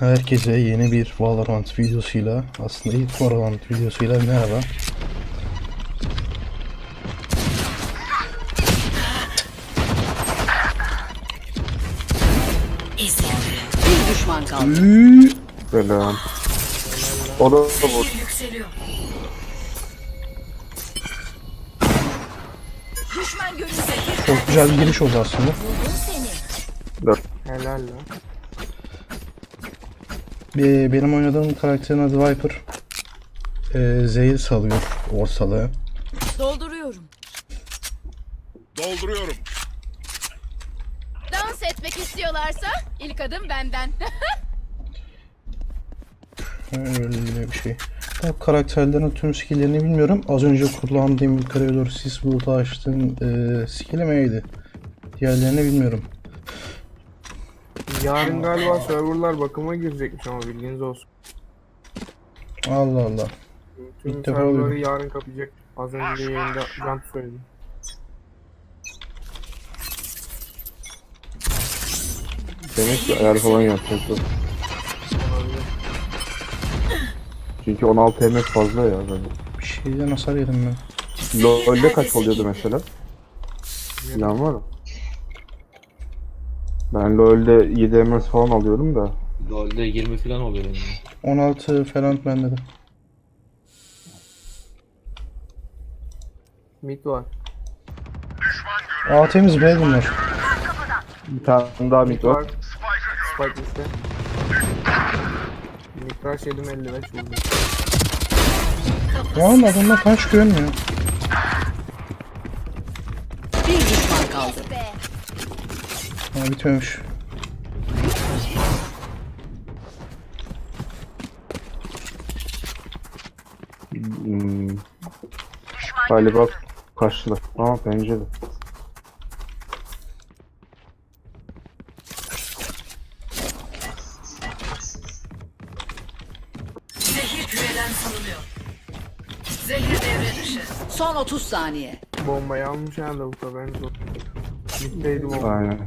Herkese yeni bir Valorant videosuyla, aslında ilk Valorant videosuyla merhaba. Bir düşman kaldı. Selam. O da bu. Düşman görüldü. Çok güzel bir giriş oldu aslında. Helal lan. Be- Benim oynadığım karakterin adı Viper. Ee, zehir salıyor ortalığı. Dolduruyorum. Dolduruyorum. Dans etmek istiyorlarsa ilk adım benden. Öyle bir şey. Bu karakterlerin tüm skilllerini bilmiyorum. Az önce kullandığım yukarıya doğru sis bulutu açtığım e, skill'im neydi? Diğerlerini bilmiyorum. Yarın galiba serverlar bakıma girecekmiş ama bilginiz olsun. Allah Allah. Tüm İlk defa serverları duydum. yarın kapayacak. Az önce yayında Can söyledi. Demek ki ayar falan yapacaktı. Çünkü 16 emek fazla ya. Böyle. Bir şeyden hasar yedim ben. LoL'de kaç oluyordu mesela? Bilen var mı? Ben LoL'de 7 MS falan alıyorum da. LoL'de 20 falan oluyor benim. 16 falan bende de. Mid var. A temiz B bunlar. Bir tane daha mid var. Spike işte. Mid rush yedim 55 vurdu. Ya oğlum adamlar kaç görmüyor. Bir düşman kaldı. Ha bitmemiş. Hmm. Galiba karşılar. Ama pencere. Son 30 saniye. Bombayı almış ha da bu kadar zor. Mid'deydi bomba. Aynen.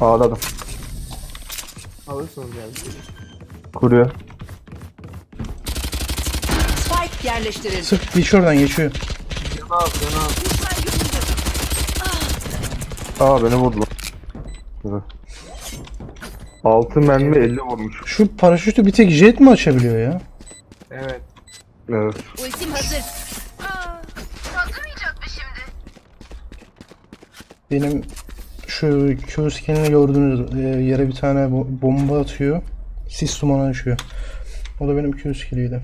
Ağladım. Alırsınız yani. Kuruyor. Spike yerleştirildi. Sık bir şuradan geçiyor. Can al. Aa beni vurdu lan. Evet. 6 mermi 50 vurmuş. Şu paraşütü bir tek jet mi açabiliyor ya? Evet. Evet. Ultim hazır. Aa, patlamayacak mı şimdi? Benim şu Q skinini gördüğünüz e, yere bir tane bo- bomba atıyor. Sis dumanı açıyor. O da benim Q skilliydi.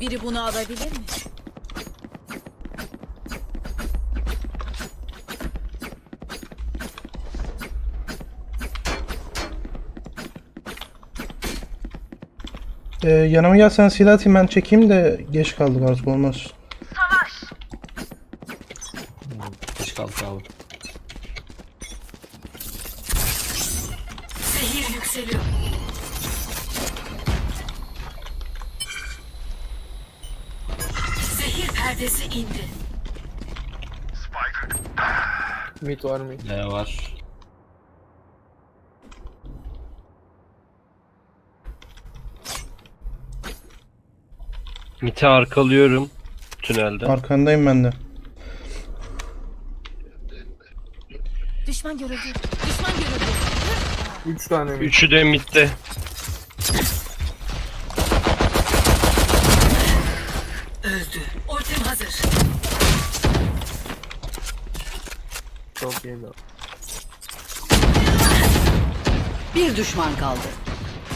Biri bunu alabilir mi? E, yanıma gel sen silah atayım ben çekeyim de geç kaldık artık olmaz. Geç kaldık abi. Mid var mid. Ne var? Mite arkalıyorum tünelde. Arkandayım ben de. Düşman görüldü. Düşman görüldü. 3 tane mid. Üçü de mitte. Çok iyi. Bir düşman kaldı.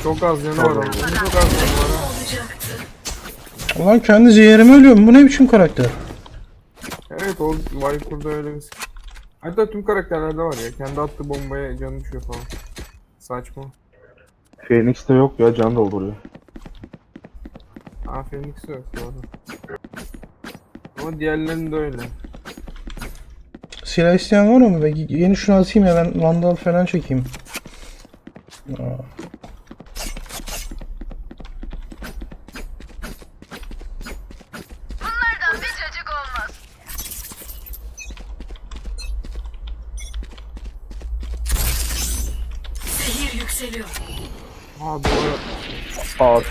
Çok az canı var onun. Çok az canı var. Ulan kendi zehirime ölüyorum. Bu ne biçim karakter? Evet o Viper'da öyle bir. Hatta tüm karakterlerde var ya. Kendi attığı bombaya canı düşüyor falan. Saçma. Phoenix'te yok ya can dolduruyor. Aa Phoenix de yok doğru. Ama diğerlerinde öyle. Silah isteyen var mı? Yeni şunu atayım ya ben vandal falan çekeyim. Aa. Bunlardan bir cacık olmaz. yükseliyor. Ha doğru.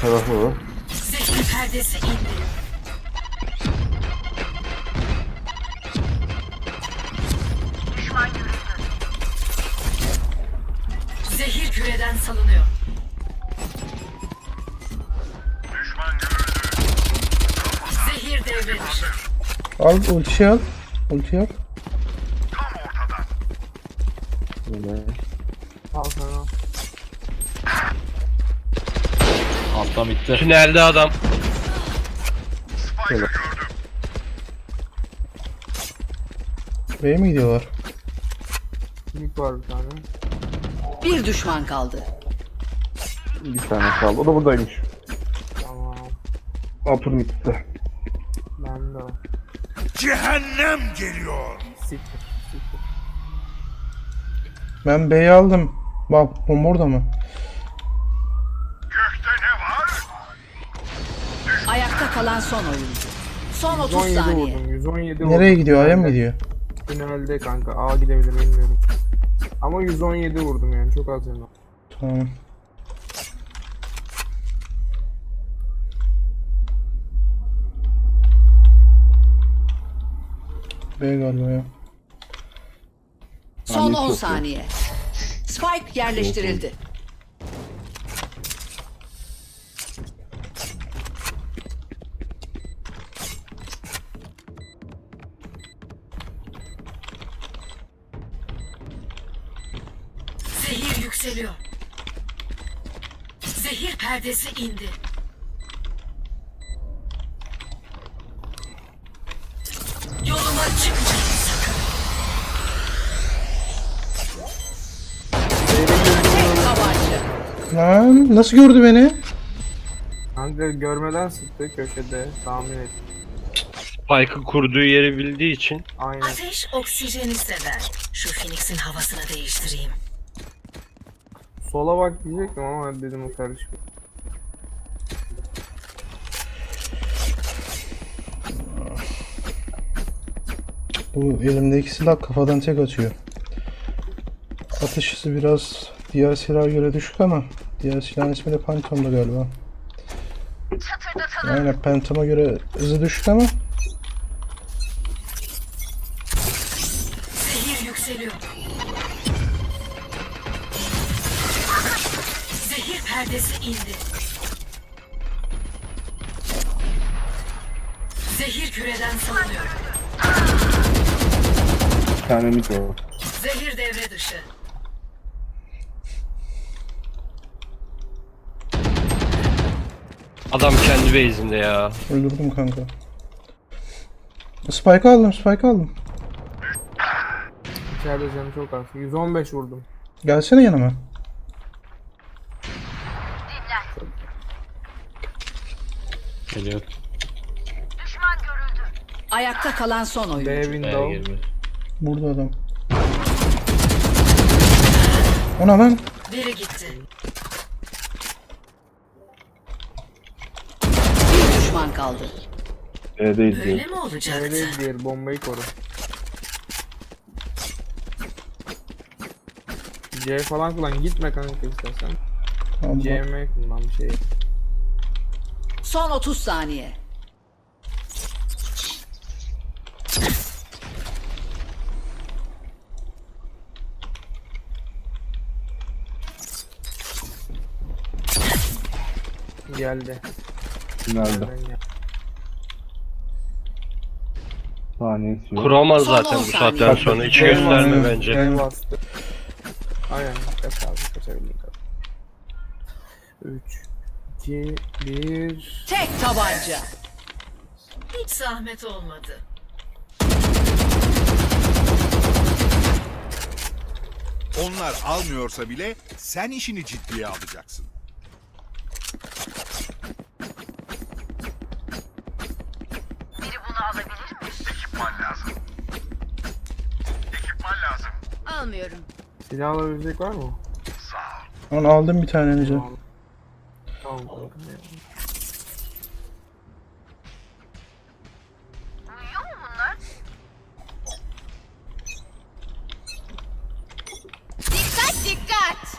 Tarafı. Zehir perdesi indi. Düşman görüldü. Zehir küreden salınıyor. Zehir devre dışı. Al ulti al. Ulti al. Bitti. Tünelde adam. B'ye mi gidiyorlar? Kimlik var bir tane. Bir düşman kaldı. Bir tane kaldı. O da buradaymış. Tamam. Upper mid'de. Ben de o. Cehennem geliyor. Siktir. Siktir. Ben B'yi aldım. Bak bomba orada mı? Gökte ne var? Ayakta kalan son oyuncu. Son 30 117 saniye. vurdum. 117 vurdum. Nereye gidiyor? A'ya mı gidiyor? Tünelde kanka. A gidebilir bilmiyorum. Ama 117 vurdum yani çok az yani. Tamam. B galiba ya. Son hiç 10 yok ya. saniye. Spike yerleştirildi. Zehir yükseliyor. Zehir perdesi indi. Yoluma çıkmayın sakın. Tek tabanca. Lan nasıl gördü beni? Kanka görmeden sıktı köşede tahmin et. Spike'ı kurduğu yeri bildiği için Aynen. Ateş oksijeni sever. Şu Phoenix'in havasını değiştireyim. Sola bak diyecektim ama dedim o karışık. Bu elimdeki silah kafadan tek atıyor. Atış hızı biraz diğer silaha göre düşük ama diğer silahın ismi de Phantom'da galiba. Aynen Phantom'a göre hızı düşük ama Bir tane mid var. Zehir devre dışı. adam kendi base'inde ya. öldürdüm kanka. Spike aldım, Spike aldım. İçeride canı çok az. 115 vurdum. Gelsene yanıma. Geliyor. Düşman görüldü. Ayakta kalan son B oyuncu. B'ye window. Burada adam. Ona lan. Biri gitti. Bir düşman kaldı. B'deyiz Öyle diyor. mi olacaktı? Öyle diğer bombayı koru. C falan kullan gitme kanka istersen. Allah. CM kullan bir şey. Son 30 saniye. Geldi. Finalde. Nereden geldi? Saniyesi yok. Kuramaz Son zaten on bu saniye. saatten sonra. Hiç Aynen. gösterme bence. El bastı. Aynen. Kaç abi kaçabildiğin kadar. 3 2 1 Tek tabanca. Hiç zahmet olmadı. Onlar almıyorsa bile sen işini ciddiye alacaksın. istiyorum. Silah alabilecek var mı? Lan aldım bir tane önce. Tamam. Tamam. Dikkat dikkat.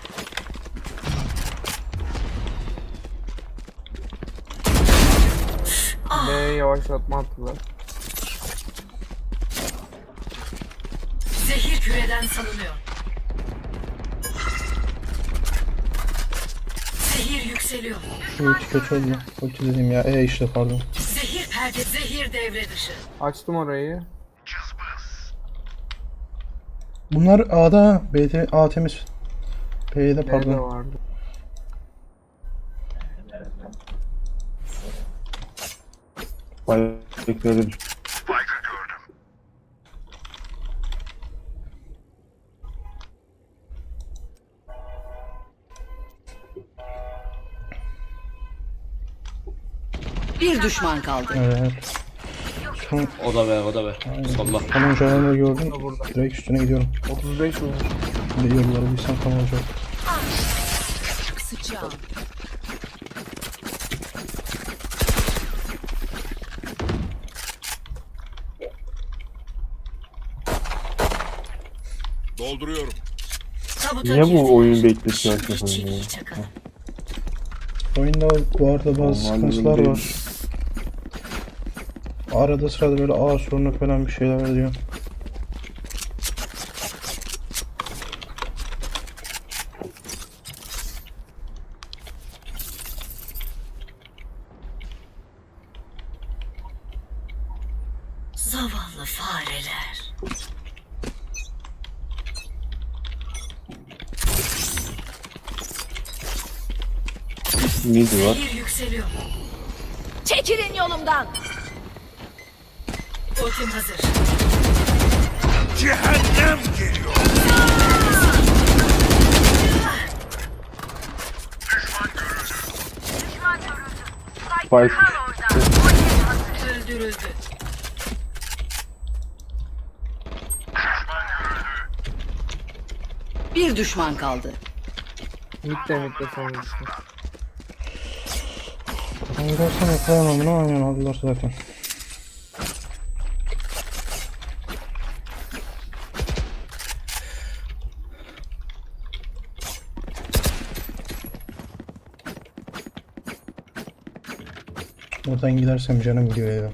B yavaşlatma attılar. Zehir küreden salınıyor. Zehir yükseliyor. Şu ulti kötü oldu. Ulti dedim ya. E işte pardon. Zehir perde, zehir devre dışı. Açtım orayı. Bunlar A'da BT A temiz. B'de Nerede pardon. vardı? Spike'ları düş. Bir düşman kaldı. Evet. Son O da be o da be. Solla. kanoncalarını gördüm. Burada. Direkt üstüne gidiyorum. 35 vurmuş. Bir de yolları bilsem tam olacak. Dolduruyorum. Tabuta Niye bu oyun bekletiyor hakikaten ya? Oyunda bu arada bazı Normalde sıkıntılar değil. var. Arada sırada böyle A sorunu falan bir şeyler oluyor. Zavallı fareler. Mid var. Çekilin yolumdan. Ultim hazır. Cehennem geliyor. Spike. Öldürüldü. Bir düşman kaldı. Mitte mitte sonrası. Ben gidersem yakalayamam bunu aynen aldılar zaten. Oradan gidersem canım gidiyor ya.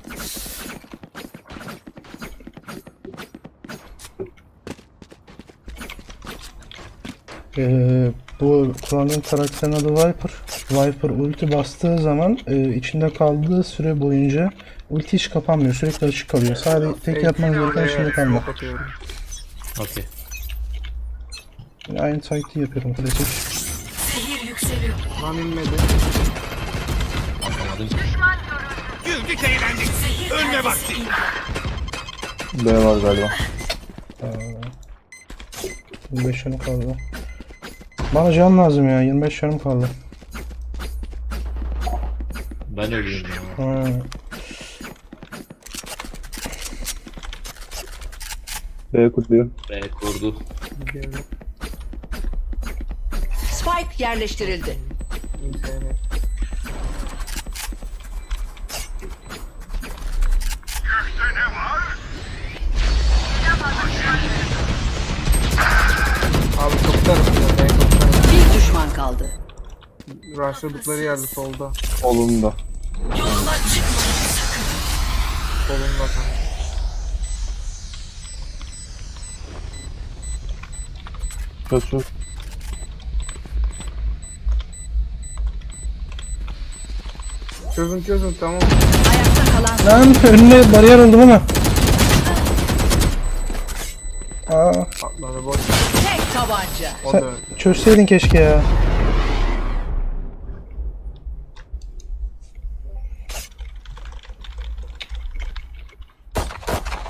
Ee, bu kullandığım karakterin adı Viper. Viper ulti bastığı zaman e, içinde kaldığı süre boyunca ulti hiç kapanmıyor. Sürekli açık kalıyor. Sadece tek yapmanız gereken içinde kalmak. Okey. Yani aynı taktiği yapıyorum klasik. Zehir yükseliyor. Lan inmedi. Atamadım. Güldük eğlendik. Perdesi vakti. B var galiba. 25 canım kaldı. Bana can lazım ya. 25 canım kaldı. Ben ölüyüm ya. Ha. B kutluyor. B kurdu. Spike yerleştirildi. İnternet. Abi kapılarım. Ben. Bir düşman kaldı. Rushladıkları yerde solda. Solunda. Yoluma çıkmayın sakın. Solunda kanka. Çöz. Çözün çözün tamam. Ayakta kalan Lan önüne bariyer oldum ama. Aa, Atladı boş. Tabanca. Sen çözseydin keşke ya.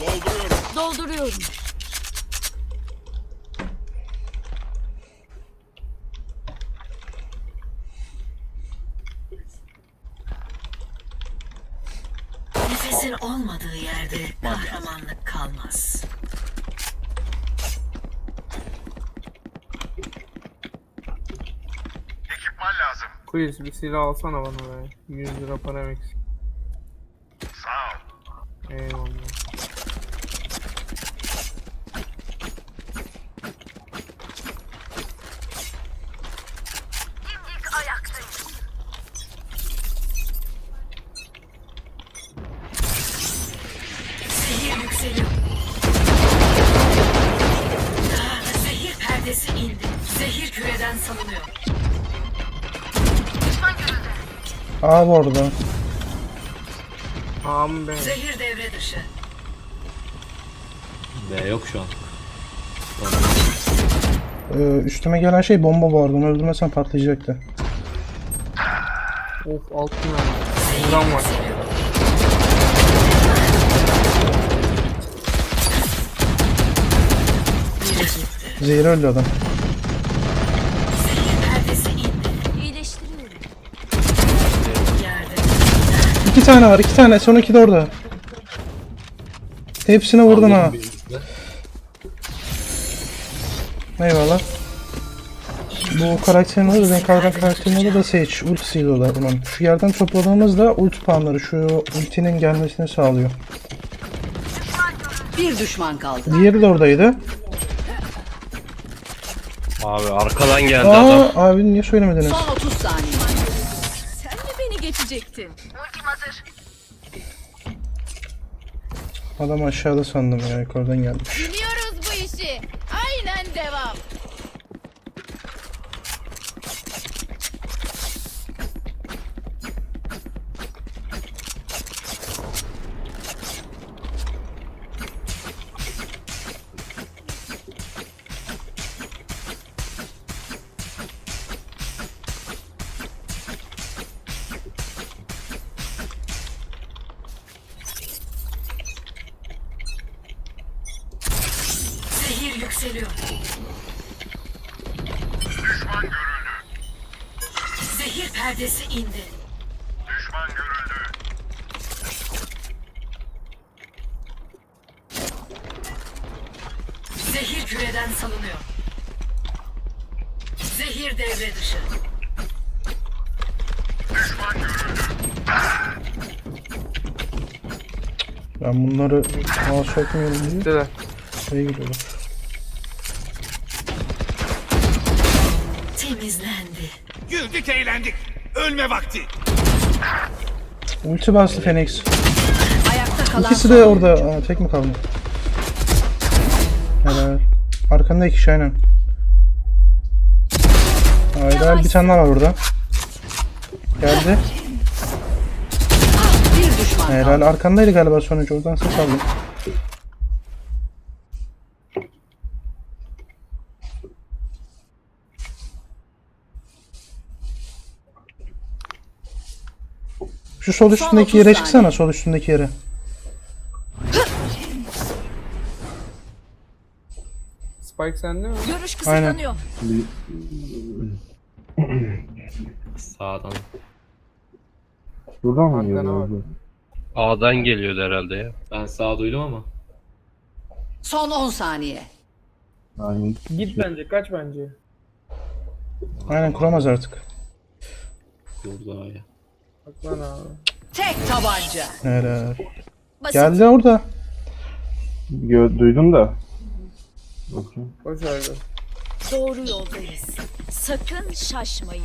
Dolduruyorum. Dolduruyorum. Quiz bir silah alsana bana be. 100 lira para eksik. Eyvallah. Zehir yükseliyor. Zehir perdesi indi. Zehir küreden salınıyor. A bu arada. Ağam be. Zehir devre dışı. B yok şu an. Ee, üstüme gelen şey bomba bu arada. Onu öldürmesem patlayacaktı. Of altın verdi. Buradan var. Zehir öldü adam. İki tane var. iki tane. Son iki de orada. Hepsine vurdun ha. Eyvallah. Bu karakterin adı, renk algan karakterin adı da Sage. Ultisiyle o da onun. Şu yerden topladığımızda ulti puanları şu ultinin gelmesini sağlıyor. Bir düşman kaldı. Diğeri de oradaydı. Abi arkadan geldi adam. Aa abi niye söylemediniz? Son 30 saniye. Geçecektin? Ultim hazır. Adam aşağıda sandım ya yukarıdan gelmiş. Biliyoruz bu işi. Aynen devam. Perdesi indi. Zehir küreden salınıyor. Zehir devre dışı. Ben bunları ağa sokmuyorum diye Gittiler. şeye gidiyorlar. Ölme vakti. Ulti bastı Phoenix. Ayakta kalan İkisi de orada. Aa, tek mi kaldı? Helal. Arkanda iki kişi aynen. Hayır bir tane daha var burada. Geldi. Bir düşman kaldı. Helal arkandaydı galiba sonucu oradan ses aldım. Şu sol üstündeki 30 yere saniye. çıksana sol üstündeki yere. Spike sende mi? Görüş Aynen. kısıtlanıyor. Sağdan. Buradan mı Arkana geliyor? bak. A'dan geliyordu herhalde ya. Ben sağ duydum ama. Son 10 saniye. Yani Git bence kaç bence. Aynen kuramaz artık. Burada ya. Bak lan abi. Tek tabanca. Helal. Basit. Geldi orada. gö- duydum da. Bakayım. Be. Doğru yoldayız. Sakın şaşmayın.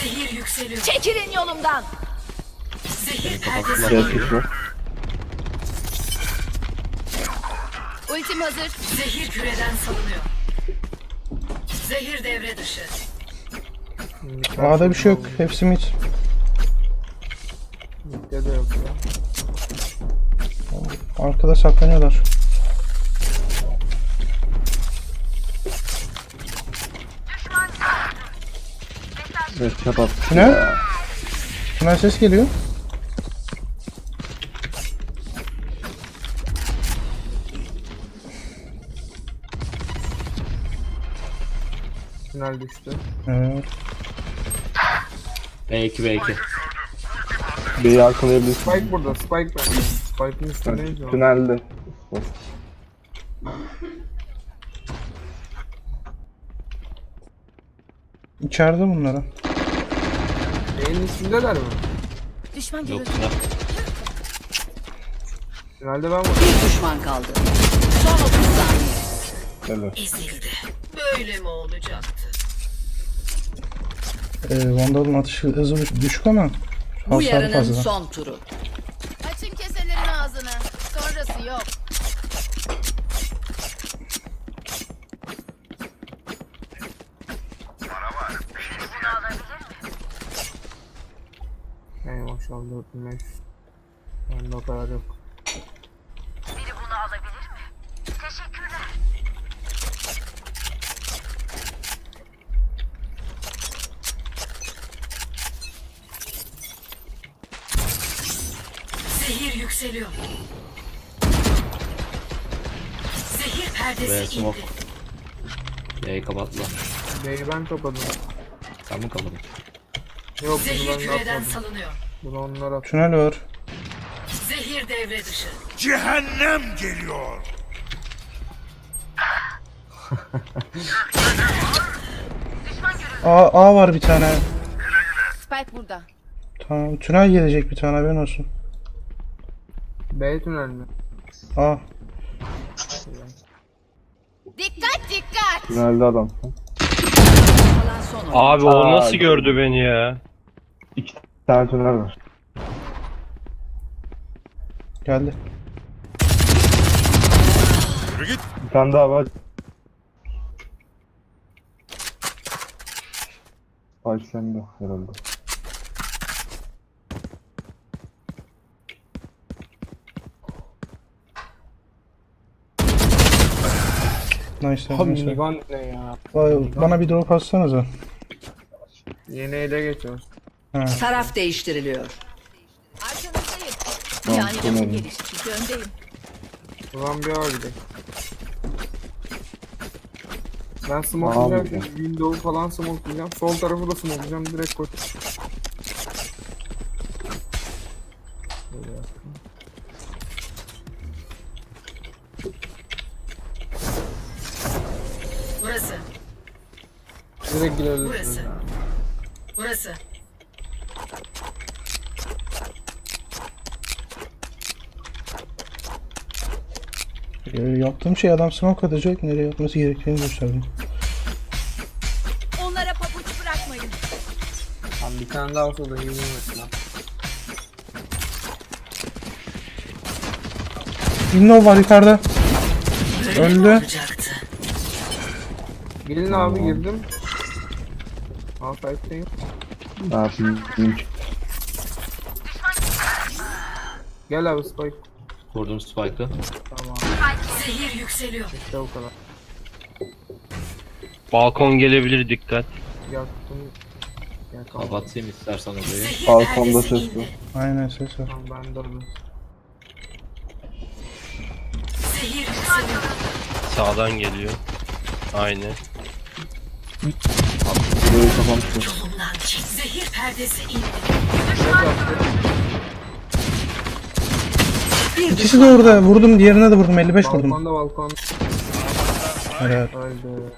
Zehir yükseliyor. Çekilin yolumdan. Zehir perdesi. Ultim hazır. Zehir küreden salınıyor. Zehir devre dışı. A'da bir şey yok. Hepsi mid. Mitte de yok ya. Arkada saklanıyorlar. Evet çapat. Tünel. Tünel ses geliyor. Final düştü. Evet. B2 B2. B'yi arkalayabilirsin. Spike burada. Spike bende. Spike'ın üstündeyiz ya. Tünelde. İçeride bunlara. Benim üstündeler mi? Düşman Yok görüldü. ya. Finalde ben vurdum. Bir düşman kaldı. Son 30 saniye. Ezildi. Böyle mi olacaktı? Ee, Vandal'ın atışı hızı düşük ama Bu yarının fazla. son turu. Açın keselerin ağzını. Sonrası yok. Ey maşallah 4500. Bende o kadar yok. Biri bunu alabilir mi? Teşekkürler. Zehir yükseliyor. Zehir Ve perdesi smoke. indi. B'yi kapattılar. B'yi ben kapadım. Sen mi kapadın? Yok bunu Zehir ben küreden atmadım. salınıyor. Bunu onlar at. Tünel var. Zehir devre dışı. Cehennem geliyor. A, A var bir tane. Spike burada. Tamam. Tünel gelecek bir tane haberin olsun. B tünel mi? A. Dikkat dikkat. Tünelde adam. Abi o Aa, nasıl gördü beni ya? Bir tane tünel var. Geldi. Yürü git. Bir tane daha var. Ay sende herhalde. Nice. Abi nice. minigun ne ya? Vay, Bana bir drop atsanıza. Yeni ele geçiyoruz. Ha. Taraf değiştiriliyor. Arkanızdayım. Tamam, Yani tamam. bu gelişti çünkü öndeyim. Ulan bir ağa gidelim. Ben smokelayacağım. ya. Window falan smokelayacağım. Sol tarafı da smokelayacağım. Direkt koy. Yaptığım şey adam smoke atacak. Nereye atması gerektiğini gösterdim. Onlara pabuç bırakmayın. Tam bir tane daha olsa da iyi olmasın lan. Window var yukarıda. Öldü. Gelin abi girdim. Alfayt'teyim. Ne yapayım? Gel abi Spike. Kurdum spike'ı. Tamam. Zehir yükseliyor. İşte o kadar. Balkon gelebilir dikkat. Yaktım. Gel kalk. Kapatayım istersen odayı. Balkonda ses var. Aynen ses var. Tamam ben durdum. Zehir yükseliyor. Sağdan geliyor. Aynı. Burayı. Yolumdan çek. Zehir perdesi indi. Bir İkisi de orada. Vurdum. Diğerine de vurdum. 55 vurdum. Balkonda balkon. Evet. Öldü.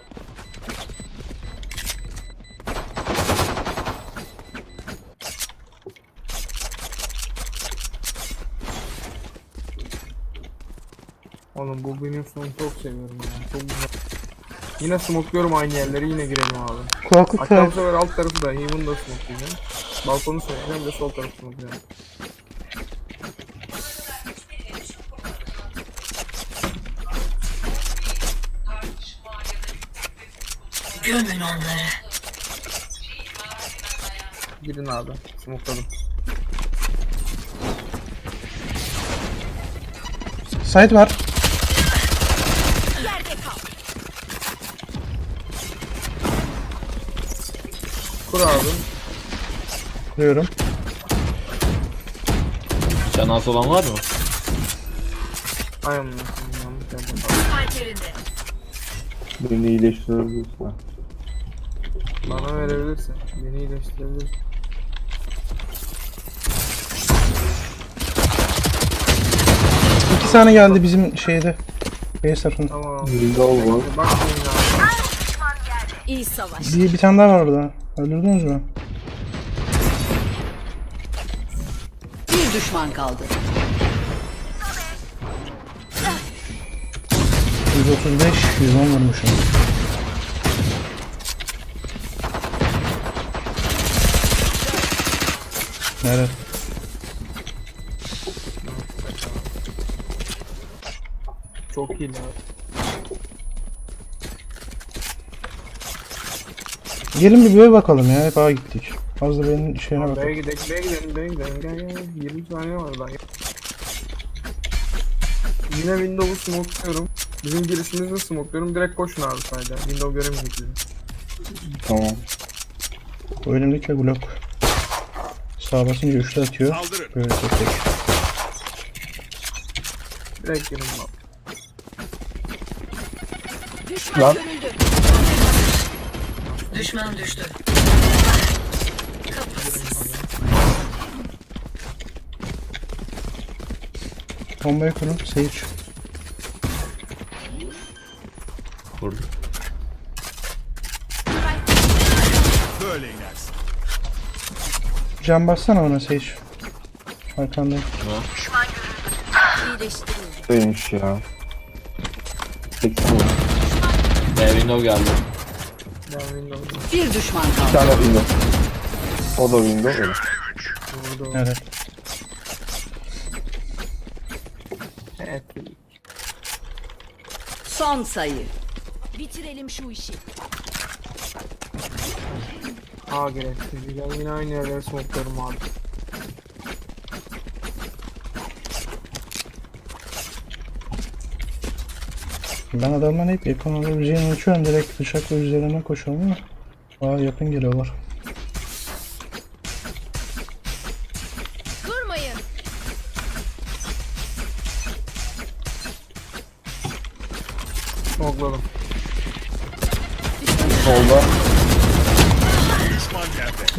Oğlum bu benim sonu çok seviyorum ya. Çok güzel. Yine smokluyorum aynı yerleri yine girelim abi. Kulaklık Hatta bu sefer alt tarafı da Heaven da smoklayacağım. Balkonu smoklayacağım bir de sol tarafı smoklayacağım. Gömün onları. Gidin abi. Smokladım. Site var. Kur abi. Kuruyorum. Can az olan var mı? Ay amına koyayım, yanlış yerden kaldım. Spike yerinde. Beni iyileştirebilirsin. ha. Bana verebilirsin. Beni iyileştirebilirsin. İki tane geldi bizim şeyde. Base tarafında. Tamam. Window var. Bak şimdi abi. İyi savaş. Bir, bir tane daha var orada. Öldürdünüz mü? Bir düşman kaldı. 135, 110 vurmuşum. Nerede? Çok iyi lan. Gelin bir B'ye bakalım ya. Hep A'ya gittik. Az da benim şeyine B'ye bakalım. gidelim, B'ye gidelim, B'ye gidelim. Gel gel gel. 20 saniye var lan. Yine Windows'u smokluyorum. Bizim girişimizi smokluyorum. Direkt koşun abi sadece. Windows göremeyecek bizi. Tamam. O elimdeki blok. Sağa basınca üçlü atıyor. Saldırın. Böyle tek tek. Direkt lan. Düşman görüldü. Düşman düştü. Bombayı kurun. Sage. Kurdum. Böyle inersin. Can bassana ona Sage. Arkandayım. İyileştirildi. Değilmiş ya. 80 vurdu. B window geldi. Ben Windows. Bir düşman Bir kaldı. tane window. O da window öyle. Vurdu. Evet. Evet. Son sayı. Bitirelim şu işi. A girelim. Ben yine aynı yerlere smokluyorum abi. Ben adamdan hep yakın olabileceğini uçuyorum. Direkt bıçakla üzerine koşuyorum ama. Aa yakın geliyorlar.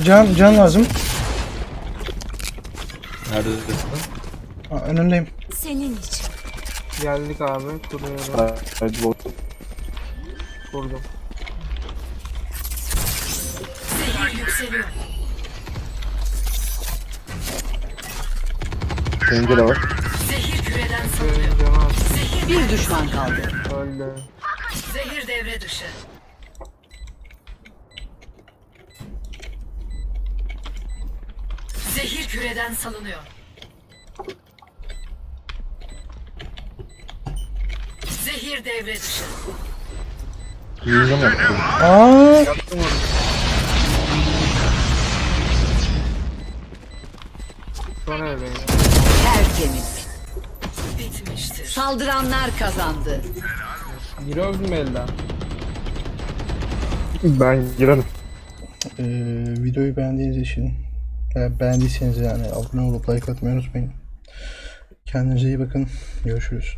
Can, can lazım. Neredesin? Aa, önündeyim. Senin için. Geldik abi. Kuruyorum. Evet, bot. Kurdum. Zehir yükseliyor. Pencere var. Zehir küreden salınıyor. Benim canı az. Bir düşman kaldı. Öldü. Zehir devre dışı. Zehir küreden salınıyor. Zehir devre dışı. Aa, Yaptım onu. Son ev benim. Tertemiz. Bitmiştir. Saldıranlar kazandı. Giriyoruz mu elden? Ben girerim. Ee, videoyu beğendiğiniz için veya beğendiyseniz yani abone olup like atmayı unutmayın. Kendinize iyi bakın. Görüşürüz.